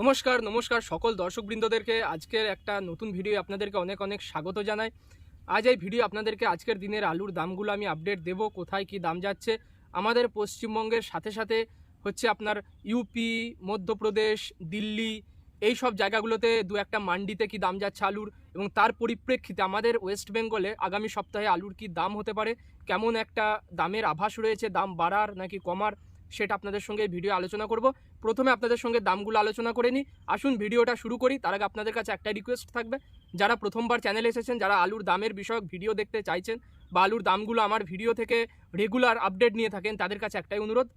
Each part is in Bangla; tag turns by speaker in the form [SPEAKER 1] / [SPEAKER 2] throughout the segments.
[SPEAKER 1] নমস্কার নমস্কার সকল দর্শকবৃন্দদেরকে। আজকের একটা নতুন ভিডিও আপনাদেরকে অনেক অনেক স্বাগত জানাই। আজ এই ভিডিও আপনাদেরকে আজকের দিনের আলুর দামগুলো আমি আপডেট দেব, কোথায় কি দাম যাচ্ছে। আমাদের পশ্চিমবঙ্গের সাথে সাথে হচ্ছে আপনার ইউপি মধ্যপ্রদেশ, দিল্লি এই সব জায়গাগুলোতে দু একটা মান্ডিতে কি দাম যাচ্ছে আলুর এবং তার পরিপ্রেক্ষিতে আমাদের ওয়েস্ট বেঙ্গলে আগামী সপ্তাহে আলুর কি দাম হতে পারে, কেমন একটা দামের আভাস রয়েছে, দাম বাড়ার নাকি কমার, সেটা আপনাদের সঙ্গে ভিডিও আলোচনা করব। প্রথমে আপনাদের সঙ্গে দামগুলো আলোচনা করে নিই। আসুন, ভিডিওটা শুরু করি। তার আগে আপনাদের কাছে একটা রিকোয়েস্ট থাকবে। যারা প্রথমবার চ্যানেলে এসেছেন, যারা আলুর দামের বিষয়ক ভিডিও দেখতে চাইছেন বা আলুর দামগুলো আমার ভিডিও থেকে রেগুলার আপডেট নিয়ে থাকেন, তাদের কাছে একটাই অনুরোধ।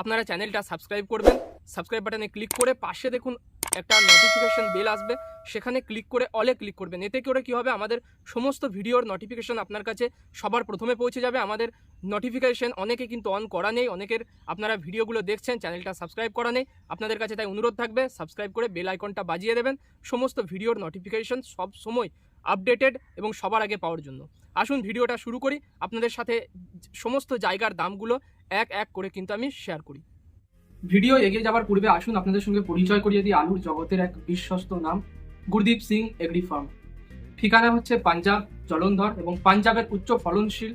[SPEAKER 1] আপনারা চ্যানেলটা সাবস্ক্রাইব করবেন। সাবস্ক্রাইব বাটনে ক্লিক করে পাশে দেখুন একটা নোটিফিকেশন বেল আসবে, সেখানে ক্লিক করে অলে ক্লিক করবেন। এতে করে কী হবে? আমাদের সমস্ত ভিডিওর নোটিফিকেশন আপনার কাছে সবার প্রথমে পৌঁছে যাবে। আমাদের নোটিফিকেশন অনেকে কিন্তু অন করা নেই। অনেকের আপনারা ভিডিওগুলো দেখছেন চ্যানেলটা সাবস্ক্রাইব করা নেই। আপনাদের কাছে তাই অনুরোধ থাকবে সাবস্ক্রাইব করে বেল আইকনটা বাজিয়ে দেবেন। সমস্ত ভিডিওর নোটিফিকেশন সব সময় আপডেটেড এবং সবার আগে পাওয়ার জন্য। আসুন ভিডিওটা শুরু করি। আপনাদের সাথে সমস্ত জায়গার দামগুলো এক এক করে কিন্তু আমি শেয়ার করি। ভিডিও এগিয়ে যাওয়ার পূর্বে আসুন আপনাদের সঙ্গে পরিচয় করিয়ে দিই আলুর জগতের এক বিশ্বস্ত নাম, গুরদীপ সিং এগ্রি ফার্ম। ঠিকানা হচ্ছে পাঞ্জাব জলন্ধর এবং পাঞ্জাবের উচ্চ ফলনশীল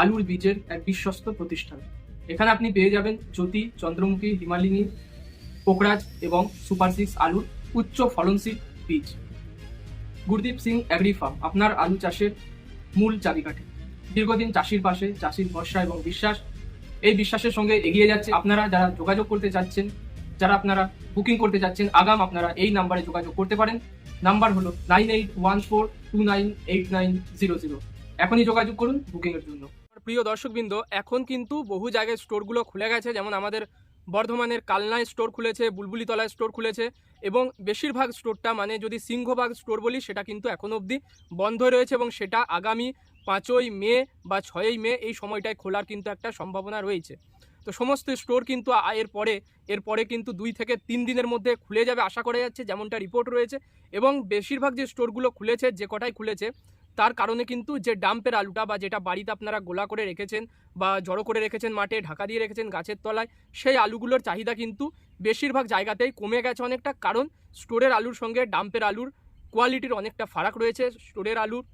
[SPEAKER 1] আলুর বীজের এক বিশ্বস্ত প্রতিষ্ঠান। এখানে আপনি পেয়ে যাবেন জ্যোতি, চন্দ্রমুখী, হিমালিনী, পোকরাজ এবং সুপার সিক্স আলুর উচ্চ ফলনশীল বীজ। গুরদীপ সিং অ্যাগ্রি ফার্ম, আপনার আলু চাষের মূল চাবিকাঠি। দীর্ঘদিন চাষির পাশে, চাষির ভরসা এবং বিশ্বাস এই বিশ্বাসের সঙ্গে এগিয়ে যাচ্ছে। আপনারা যারা যোগাযোগ করতে চাচ্ছেন, যারা আপনারা বুকিং করতে চাচ্ছেন, আগাম আপনারা এই নাম্বারে যোগাযোগ করতে পারেন। নাম্বার হলো nine eight one four two nine eight nine zero zero. এখনই যোগাযোগ করুন বুকিংয়ের জন্য। প্রিয় দর্শকবৃন্দ, এখন কিন্তু বহু জায়গায় স্টোরগুলো খুলে গেছে। যেমন আমাদের বর্ধমানের কালনায় স্টোর খুলেছে, বুলবুলিতলায় স্টোর খুলেছে এবং বেশিরভাগ স্টোরটা মানে যদি সিংহভাগ স্টোর বলি, সেটা কিন্তু এখনও অবধি বন্ধ রয়েছে এবং সেটা আগামী পাঁচই মে বা ছয়ই মে এই সময়টায় খোলার কিন্তু একটা সম্ভাবনা রয়েছে। তো সমস্ত স্টোর কিন্তু এর পরে এর পরে কিন্তু দুই থেকে তিন দিনের মধ্যে খুলে যাবে আশা করা যাচ্ছে, যেমনটা রিপোর্ট রয়েছে। এবং বেশিরভাগ যে স্টোরগুলো খুলেছে, যে কটাই খুলেছে, তার কারণে কিন্তু যে ডাম্পের আলুটা বা যেটা বাড়িতে আপনারা গোলা করে রেখেছেন বা জড়ো করে রেখেছেন মাঠে, ঢাকা দিয়ে রেখেছেন গাছের তলায়, সেই আলুগুলোর চাহিদা কিন্তু বেশিরভাগ জায়গাতেই কমে গেছে অনেকটা। কারণ স্টোরের আলুর সঙ্গে ডাম্পের আলুর কোয়ালিটির অনেকটা ফারাক রয়েছে। স্টোরের আলুর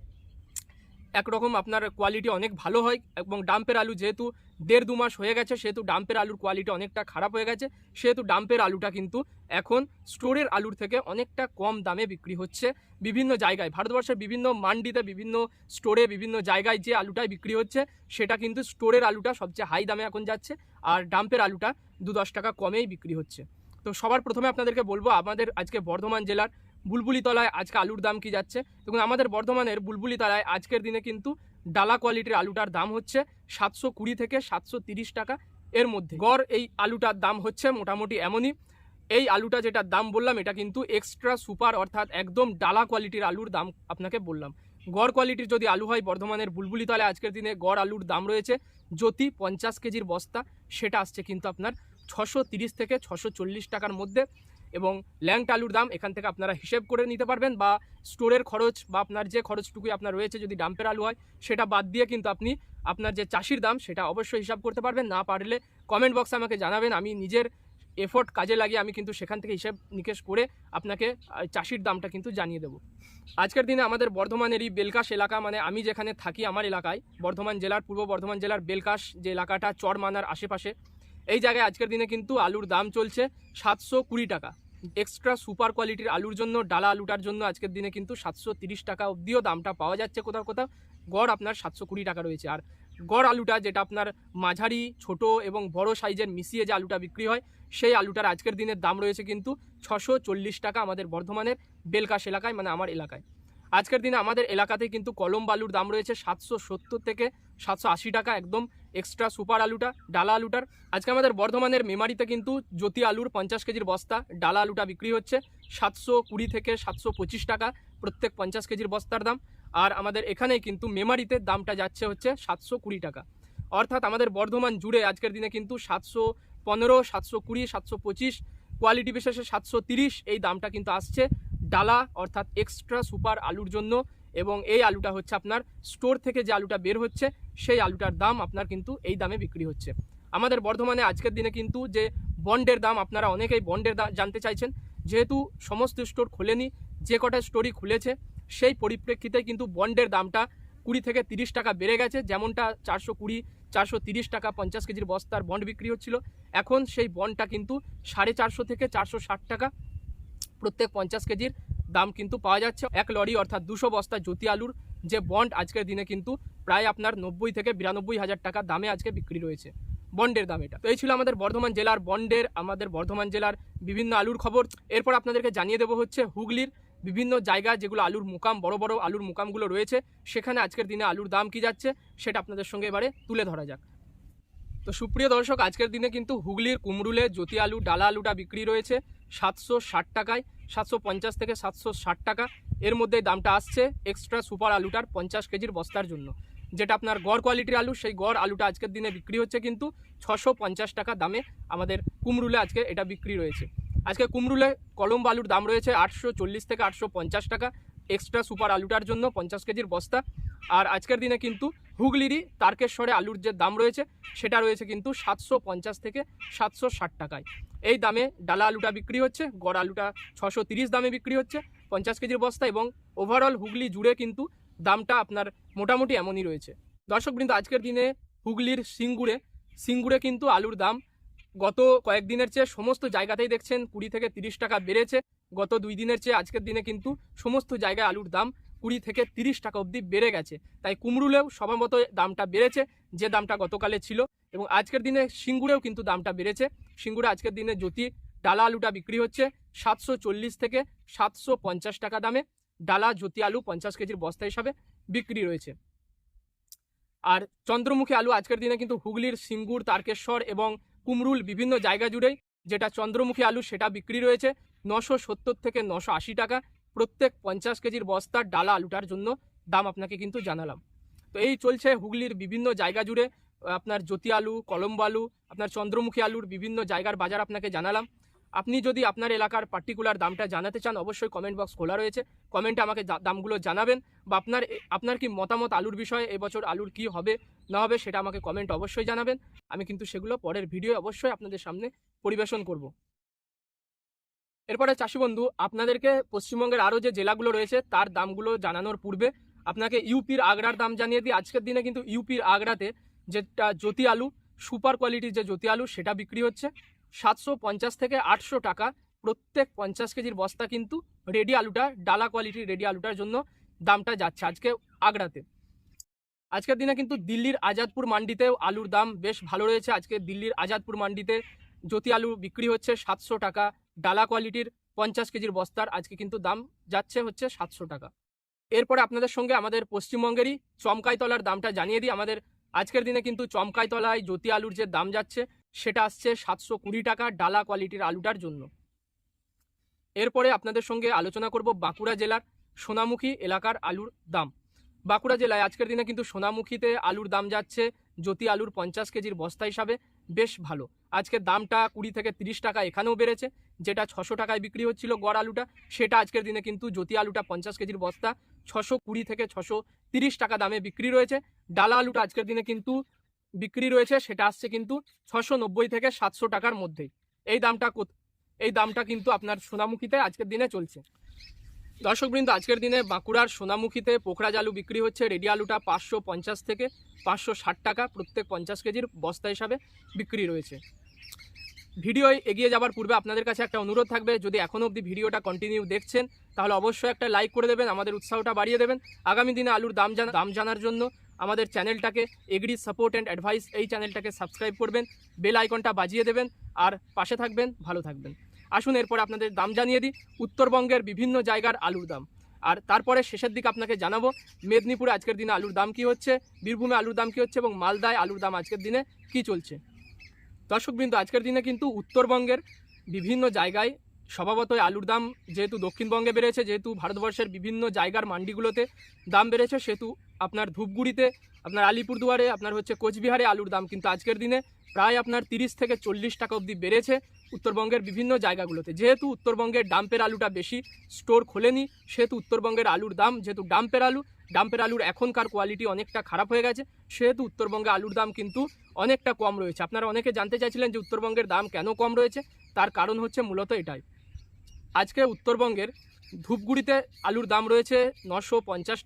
[SPEAKER 1] একরকম আপনার কোয়ালিটি অনেক ভালো হয় এবং ডাম্পের আলু যেহেতু দেড় দু মাস হয়ে গেছে, সেহেতু ডাম্পের আলুর কোয়ালিটি অনেকটা খারাপ হয়ে গেছে, সেহেতু ডাম্পের আলুটা কিন্তু এখন স্টোরের আলুর থেকে অনেকটা কম দামে বিক্রি হচ্ছে। বিভিন্ন জায়গায়, ভারতবর্ষের বিভিন্ন মান্ডিতে, বিভিন্ন স্টোরে, বিভিন্ন জায়গায় যে আলুটাই বিক্রি হচ্ছে, সেটা কিন্তু স্টোরের আলুটা সবচেয়ে হাই দামে এখন যাচ্ছে আর ডাম্পের আলুটা দু দশ টাকা কমেই বিক্রি হচ্ছে। তো সবার প্রথমে আপনাদেরকে বলব, আমাদের আজকে বর্ধমান জেলার বুলবুলি তলায় আজকে আলুর দাম কি যাচ্ছে? দেখুন, আমাদের বর্ধমানের বুলবুলি তলায় আজকের দিনে কিন্তু ডালা কোয়ালিটির আলুটার দাম হচ্ছে সাতশো কুড়ি থেকে সাতশো তিরিশ টাকা। এর মধ্যে গড় এই আলুটার দাম হচ্ছে মোটামুটি এমনই। এই আলুটা যেটার দাম বললাম, এটা কিন্তু এক্সট্রা সুপার অর্থাৎ একদম ডালা কোয়ালিটির আলুর দাম আপনাকে বললাম। গড় কোয়ালিটির যদি আলু হয়, বর্ধমানের বুলবুলি তলে আজকের দিনে গড় আলুর দাম রয়েছে জ্যোতি পঞ্চাশ কেজির বস্তা। সেটা আসছে কিন্তু আপনার ছশো থেকে ছশো টাকার মধ্যে। এবং ল্যাংট আলুর দাম এখান থেকে আপনারা হিসেব করে নিতে পারবেন বা স্টোরের খরচ বা আপনার যে খরচটুকুই আপনার রয়েছে যদি ডাম্পের আলু হয়, সেটা বাদ দিয়ে কিন্তু আপনি আপনার যে চাষির দাম, সেটা অবশ্যই হিসাব করতে পারবেন। না পারলে কমেন্ট বক্সে আমাকে জানাবেন। আমি নিজের এফোর্ট কাজে লাগিয়ে আমি কিন্তু সেখান থেকে হিসেব নিকেশ করে আপনাকে চাষির দামটা কিন্তু জানিয়ে দেবো। আজকের দিনে আমাদের বর্ধমানের এই বেলকাশ এলাকা মানে আমি যেখানে থাকি আমার এলাকায়, বর্ধমান জেলার, পূর্ব বর্ধমান জেলার বেলকাশ যে এলাকাটা, চরমানার আশেপাশে এই জায়গায় আজকের দিনে কিন্তু আলুর দাম চলছে সাতশো কুড়ি টাকা। এক্সট্রা সুপার কোয়ালিটির আলুর জন্য, ডালা আলুটার জন্য আজকের দিনে কিন্তু সাতশো তিরিশ টাকা অবধিও দামটা পাওয়া যাচ্ছে কোথাও কোথাও। গড় আপনার সাতশো কুড়ি টাকা রয়েছে। আর গড় আলুটা যেটা আপনার মাঝারি, ছোট এবং বড় সাইজের মিশিয়ে যে আলুটা বিক্রি হয়, সেই আলুটার আজকের দিনের দাম রয়েছে কিন্তু ছশো টাকা আমাদের বর্ধমানের বেলকাশ এলাকায় মানে আমার এলাকায়। আজকের দিনে আমাদের এলাকাতে কিন্তু কলম বালুর দাম রয়েছে সাতশো সত্তর থেকে সাতশো আশি টাকা একদম এক্সট্রা সুপার আলুটা, ডালা আলুটার। আজকে আমাদের বর্ধমানের মেমারিতে কিন্তু জ্যোতি আলুর পঞ্চাশ কেজির বস্তা, ডালা আলুটা বিক্রি হচ্ছে সাতশো কুড়ি থেকে সাতশো পঁচিশ টাকা প্রত্যেক পঞ্চাশ কেজির বস্তার দাম। আর আমাদের এখানে কিন্তু মেমারিতে দামটা যাচ্ছে হচ্ছে সাতশো কুড়ি টাকা। অর্থাৎ আমাদের বর্ধমান জুড়ে আজকের দিনে কিন্তু সাতশো পনেরো, সাতশো কুড়ি, সাতশো পঁচিশ কোয়ালিটি বিশেষে সাতশো তিরিশ এই দামটা কিন্তু আসছে। ডালা অর্থাৎ এক্সট্রা সুপার আলুর জন্য এবং এই আলুটা হচ্ছে আপনার স্টোর থেকে যে আলুটা বের হচ্ছে, সেই আলুটার দাম আপনার কিন্তু এই দামে বিক্রি হচ্ছে। আমাদের বর্ধমানে আজকের দিনে কিন্তু যে বন্ডের দাম, আপনারা অনেকেই বন্ডের দাম জানতে চাইছেন, যেহেতু সমস্ত স্টোর খোলেনি, যে কটা স্টোরই খুলেছে, সেই পরিপ্রেক্ষিতে কিন্তু বন্ডের দামটা কুড়ি থেকে তিরিশ টাকা বেড়ে গেছে। যেমনটা চারশো কুড়ি, চারশো তিরিশ টাকা পঞ্চাশ কেজির বস্তার বন্ড বিক্রি হচ্ছিল। এখন সেই বন্ডটা কিন্তু সাড়ে চারশো থেকে চারশো ষাট টাকা প্রত্যেক পঞ্চাশ কেজির দাম কিন্তু পাওয়া যাচ্ছে। এক লরি অর্থাৎ দুশো বস্তা জ্যোতি আলুর যে বন্ড আজকের দিনে কিন্তু প্রায় আপনার নব্বই থেকে বিরানব্বই হাজার টাকা দামে আজকে বিক্রি রয়েছে। বন্ডের দাম এটা। তো এই ছিল আমাদের বর্ধমান জেলার বন্ডের, আমাদের বর্ধমান জেলার বিভিন্ন আলুর খবর। এরপর আপনাদেরকে জানিয়ে দেবো হচ্ছে হুগলির বিভিন্ন জায়গা যেগুলো আলুর মুকাম, বড় বড় আলুর মুকামগুলো রয়েছে। সেখানে আজকের দিনে আলুর দাম কি যাচ্ছে সেটা আপনাদের সঙ্গে এবারে তুলে ধরা যাক। তো সুপ্রিয় দর্শক, আজকের দিনে কিন্তু হুগলির কুমরুলে জ্যোতি আলু, ডালা আলুটা বিক্রি রয়েছে। সাতশো ষাট টাকায়, সাতশো পঞ্চাশ থেকে সাতশো ষাট টাকা। এর মধ্যে দামটা আসছে এক্সট্রা সুপার আলুটার পঞ্চাশ কেজির বস্তার জন্য। যেটা আপনার গড় কোয়ালিটির আলু, সেই গড় আলুটা আজকের দিনে বিক্রি হচ্ছে কিন্তু ছশো পঞ্চাশ টাকা দামে আমাদের কুমরুলে আজকে এটা বিক্রি রয়েছে। আজকে কুমরুলে কলম আলুর দাম রয়েছে আটশো চল্লিশ থেকে আটশো পঞ্চাশ টাকা এক্সট্রা সুপার আলুটার জন্য পঞ্চাশ কেজির বস্তা। আর আজকের দিনে কিন্তু হুগলিরই তারকেশ্বরে আলুর যে দাম রয়েছে, সেটা রয়েছে কিন্তু সাতশো পঞ্চাশ থেকে সাতশো ষাট টাকায়। এই দামে ডালা আলুটা বিক্রি হচ্ছে, গড় আলুটা ছশো তিরিশ দামে বিক্রি হচ্ছে, পঞ্চাশ কেজির বস্তা এবং ওভারঅল হুগলি জুড়ে কিন্তু দামটা আপনার মোটামুটি এমনই রয়েছে। দর্শক দর্শকবৃন্দ, আজকের দিনে হুগলির সিঙ্গুরে সিঙ্গুরে কিন্তু আলুর দাম গত কয়েকদিনের চেয়ে সমস্ত জায়গাতেই দেখছেন, কুড়ি থেকে তিরিশ টাকা বেড়েছে। গত দুই দিনের চেয়ে আজকের দিনে কিন্তু সমস্ত জায়গায় আলুর দাম কুড়ি থেকে তিরিশ টাকা অবধি বেড়ে গেছে। তাই কুমড়ুলেও সবার দামটা বেড়েছে, যে দামটা গতকালে ছিল। এবং আজকের দিনে সিঙ্গুরেও কিন্তু দামটা বেড়েছে। সিঙ্গুরে আজকের দিনে জ্যোতি ডালা আলুটা বিক্রি হচ্ছে সাতশো চল্লিশ থেকে সাতশো পঞ্চাশ টাকা দামে। ডালা, জ্যোতি আলু পঞ্চাশ কেজির বস্তা হিসাবে বিক্রি রয়েছে। আর চন্দ্রমুখী আলু আজকের দিনে কিন্তু হুগলির সিঙ্গুর, তারকেশ্বর এবং কুমরুল বিভিন্ন জায়গা জুড়েই যেটা চন্দ্রমুখী আলু সেটা বিক্রি রয়েছে নশো সত্তর থেকে নশো আশি টাকা। প্রত্যেক পঞ্চাশ কেজির বস্তার ডালা আলুটার জন্য দাম আপনাকে কিন্তু জানালাম। তো এই চলছে হুগলির বিভিন্ন জায়গা জুড়ে আপনার জ্যোতি আলু কলম্বো আলু আপনার চন্দ্রমুখী আলুর বিভিন্ন জায়গার বাজার আপনাকে জানালাম। আপনি যদি আপনার এলাকার পার্টিকুলার দামটা জানাতে চান, অবশ্যই কমেন্ট বক্স খোলা রয়েছে। কমেন্টে আমাকে দামগুলো জানাবেন বা আপনার আপনার কি মতামত আলুর বিষয়ে এবছর আলুর কি হবে, না হবে সেটা আমাকে কমেন্ট অবশ্যই জানাবেন। আমি কিন্তু সেগুলো পরের ভিডিও অবশ্যই আপনাদের সামনে পরিবেশন করব। এরপরে চাষি বন্ধু, আপনাদেরকে পশ্চিমবঙ্গের আরও যে জেলাগুলো রয়েছে, তার দামগুলো জানানোর পূর্বে আপনাকে ইউপির আগ্রার দাম জানিয়ে দিই। আজকের দিনে কিন্তু ইউপির আগ্রাতে যেটা জ্যোতি আলু, সুপার কোয়ালিটির যে জ্যোতি আলু, সেটা বিক্রি হচ্ছে। সাতশো পঞ্চাশ থেকে আটশো টাকা, প্রত্যেক পঞ্চাশ কেজির বস্তা কিন্তু রেডি আলুটা, ডালা কোয়ালিটির রেডি আলুটার জন্য দামটা যাচ্ছে আজকে আগ্রাতে। আজকের দিনে কিন্তু দিল্লির আজাদপুর মান্ডিতেও আলুর দাম বেশ ভালো রয়েছে। আজকে দিল্লির আজাদপুর মান্ডিতে জ্যোতি আলু বিক্রি হচ্ছে সাতশো টাকা ডালা কোয়ালিটির পঞ্চাশ কেজির বস্তার আজকে কিন্তু দাম যাচ্ছে হচ্ছে সাতশো টাকা। এরপরে আপনাদের সঙ্গে আমাদের পশ্চিমবঙ্গেরই চমকাইতলার দামটা জানিয়ে দিই। আমাদের আজকের দিনে কিন্তু চমকাইতলায় জ্যোতি আলুর যে দাম যাচ্ছে, সেটা আসছে সাতশো কুড়ি টাকা ডালা কোয়ালিটির আলুটার জন্য। এরপরে আপনাদের সঙ্গে আলোচনা করব বাঁকুড়া জেলার সোনামুখী এলাকার আলুর দাম। বাঁকুড়া জেলায় আজকের দিনে কিন্তু সোনামুখীতে আলুর দাম যাচ্ছে জ্যোতি আলুর পঞ্চাশ কেজির বস্তা হিসাবে বেশ ভালো। আজকের দামটা কুড়ি থেকে তিরিশ টাকা এখানেও বেড়েছে। যেটা ছশো টাকায় বিক্রি হচ্ছিল গড় আলুটা, সেটা আজকের দিনে কিন্তু জ্যোতি আলুটা পঞ্চাশ কেজির বস্তা, ছশো কুড়ি থেকে ছশো তিরিশ টাকা দামে বিক্রি রয়েছে। ডালা আলুটা আজকের দিনে কিন্তু বিক্রি রয়েছে, সেটা আসছে কিন্তু ছশো নব্বই থেকে সাতশো টাকার মধ্যেই এই দামটা এই দামটা কিন্তু আপনার সোনামুখীতে আজকের দিনে চলছে। দর্শকবৃন্দ, আজকের দিনে বাঁকুড়ার সোনামুখীতে পোখরাজ আলু বিক্রি হচ্ছে, রেডি আলুটা পাঁচশো পঞ্চাশ থেকে পাঁচশো ষাট টাকা, প্রত্যেক পঞ্চাশ কেজির বস্তা হিসাবে বিক্রি রয়েছে। ভিডিও এগিয়ে যাবার পূর্বে আপনাদের কাছে একটা অনুরোধ থাকবে, যদি এখনও অবধি ভিডিওটা কন্টিনিউ দেখছেন, তাহলে অবশ্যই একটা লাইক করে দেবেন, আমাদের উৎসাহটা বাড়িয়ে দেবেন। আগামী দিনে আলুর দাম জানা দাম জানার জন্য আমাদের চ্যানেলটাকে এগ্রি সাপোর্ট অ্যান্ড অ্যাডভাইস এই চ্যানেলটাকে সাবস্ক্রাইব করবেন বেল আইকনটা বাজিয়ে দেবেন, আর পাশে থাকবেন, ভালো থাকবেন। আসুন, এরপর আপনাদের দাম জানিয়ে দিই, উত্তরবঙ্গের বিভিন্ন জায়গার আলুর দাম। আর তারপরে শেষের দিকে আপনাকে জানাব, মেদিনীপুরে আজকের দিনে আলুর দাম কি হচ্ছে, বীরভূমে আলুর দাম কি হচ্ছে এবং মালদায় আলুর দাম আজকের দিনে কি চলছে? দর্শকবৃন্দ, আজকের দিনে কিন্তু উত্তরবঙ্গের বিভিন্ন জায়গায় স্বভাবতই আলুর দাম যেহেতু দক্ষিণবঙ্গে বেড়েছে, যেহেতু ভারতবর্ষের বিভিন্ন জায়গার মান্ডিগুলোতে দাম বেড়েছে, সেহেতু আপনার ধূপগুড়িতে, আপনার আলিপুরদুয়ারে, আপনার হচ্ছে কোচবিহারে আলুর দাম কিন্তু আজকের দিনে প্রায় আপনার তিরিশ থেকে চল্লিশ টাকা অবধি বেড়েছে উত্তরবঙ্গের বিভিন্ন জায়গাগুলোতে। যেহেতু উত্তরবঙ্গের ডাম্পের আলুটা বেশি স্টোর খোলেনি, সেহেতু উত্তরবঙ্গের আলুর দাম, যেহেতু ডাম্পের আলু ডাম্পের আলুর এখনকার কোয়ালিটি অনেকটা খারাপ হয়ে গেছে, সেহেতু উত্তরবঙ্গে আলুর দাম কিন্তু অনেকটা কম রয়েছে। আপনারা অনেকে জানতে চাইছিলেন যে উত্তরবঙ্গের দাম কেন কম রয়েছে, তার কারণ হচ্ছে মূলত এটাই। আজকে উত্তরবঙ্গের ধূপগুড়িতে আলুর দাম রয়েছে নশো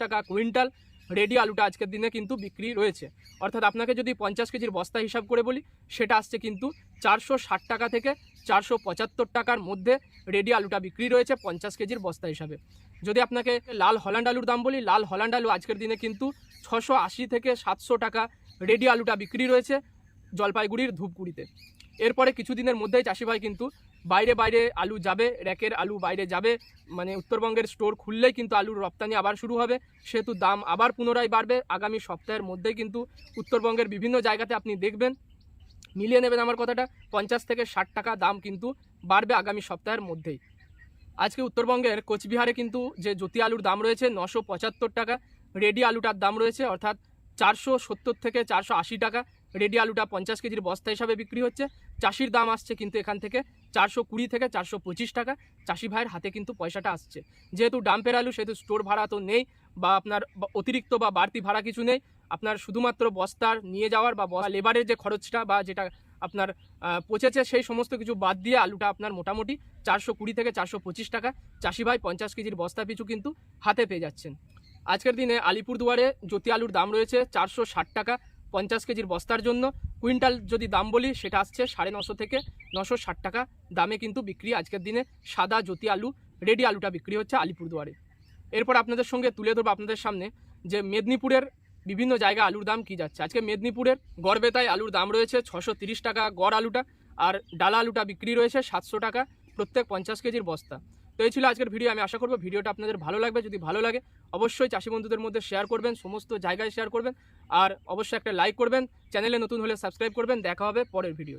[SPEAKER 1] টাকা কুইন্টাল রেডি আলুটা আজকের দিনে কিন্তু বিক্রি রয়েছে। অর্থাৎ আপনাকে যদি পঞ্চাশ কেজির বস্তা হিসাব করে বলি, সেটা আসছে কিন্তু চারশো ষাট টাকা থেকে চারশো পঁচাত্তর টাকার মধ্যে রেডি আলুটা বিক্রি রয়েছে পঞ্চাশ কেজির বস্তা হিসাবে। যদি আপনাকে লাল হল্যান্ড আলুর দাম বলি, লাল হল্যান্ড আলু আজকের দিনে কিন্তু ছশো আশি থেকে সাতশো টাকা রেডি আলুটা বিক্রি রয়েছে জলপাইগুড়ির ধূপগুড়িতে। এরপরে কিছুদিনের মধ্যেই চাষি ভাই কিন্তু বাইরে বাইরে আলু যাবে, র্যাকের আলু বাইরে যাবে মানে উত্তরবঙ্গের স্টোর খুললেই কিন্তু আলুর রপ্তানি আবার শুরু হবে, সেহেতু দাম আবার পুনরায় বাড়বে। আগামী সপ্তাহের মধ্যেই কিন্তু উত্তরবঙ্গের বিভিন্ন জায়গাতে আপনি দেখবেন, মিলিয়ে নেবেন আমার কথাটা, পঞ্চাশ থেকে ষাট টাকা দাম কিন্তু বাড়বে আগামী সপ্তাহের মধ্যেই। আজকে উত্তরবঙ্গের কোচবিহারে কিন্তু যে জ্যোতি আলুর দাম রয়েছে নশো পঁচাত্তর টাকা, রেডি আলুটার দাম রয়েছে অর্থাৎ চারশো সত্তর থেকে চারশো আশি টাকা। রেডি আলুটা পঞ্চাশ কেজির বস্তা হিসাবে বিক্রি হচ্ছে। চাষির দাম আসছে কিন্তু এখান থেকে চারশো কুড়ি থেকে চারশো পঁচিশ টাকা। চাষি ভাইয়ের হাতে কিন্তু পয়সাটা আসছে। যেহেতু ডাম্পের আলু, সেহেতু স্টোর ভাড়া তো নেই বা আপনার অতিরিক্ত বা বাড়তি ভাড়া কিছু নেই। আপনার শুধুমাত্র বস্তার নিয়ে যাওয়ার বা লেবারের যে খরচটা বা যেটা আপনার পচেছে সেই সমস্ত কিছু বাদ দিয়ে আলুটা আপনার মোটামুটি চারশো কুড়ি থেকে চারশো পঁচিশ টাকা। চাষি ভাই পঞ্চাশ কেজির বস্তা পিছু কিন্তু হাতে পেয়ে যাচ্ছেন। আজকের দিনে আলিপুরদুয়ারে জ্যোতি আলুর দাম রয়েছে চারশো ষাট টাকা পঞ্চাশ কেজির বস্তার জন্য। কুইন্টাল যদি দাম বলি, সেটা আসছে সাড়ে নশো থেকে নশো ষাট টাকা। দামে কিন্তু বিক্রি আজকের দিনে সাদা জ্যোতি আলু, রেডি আলুটা বিক্রি হচ্ছে আলিপুরদুয়ারে এরপর আপনাদের সঙ্গে তুলে ধরবো আপনাদের সামনে যে মেদিনীপুরের বিভিন্ন জায়গায় আলুর দাম কি যাচ্ছে? আজকে মেদিনীপুরের গড়বেতায় আলুর দাম রয়েছে ছশো টাকা গড় আলুটা আর ডালা আলুটা বিক্রি রয়েছে সাতশো টাকা প্রত্যেক পঞ্চাশ কেজির বস্তা। তো এই ছিল আজকের ভিডিও, আমি আশা করব ভিডিওটা আপনাদের ভালো লাগবে। যদি ভালো লাগে, অবশ্যই চাষি বন্ধুদের মধ্যে শেয়ার করবেন, সমস্ত জায়গায় শেয়ার করবেন। আর অবশ্যই একটা লাইক করবেন চ্যানেলে নতুন হলে সাবস্ক্রাইব করবেন। দেখা হবে পরের ভিডিও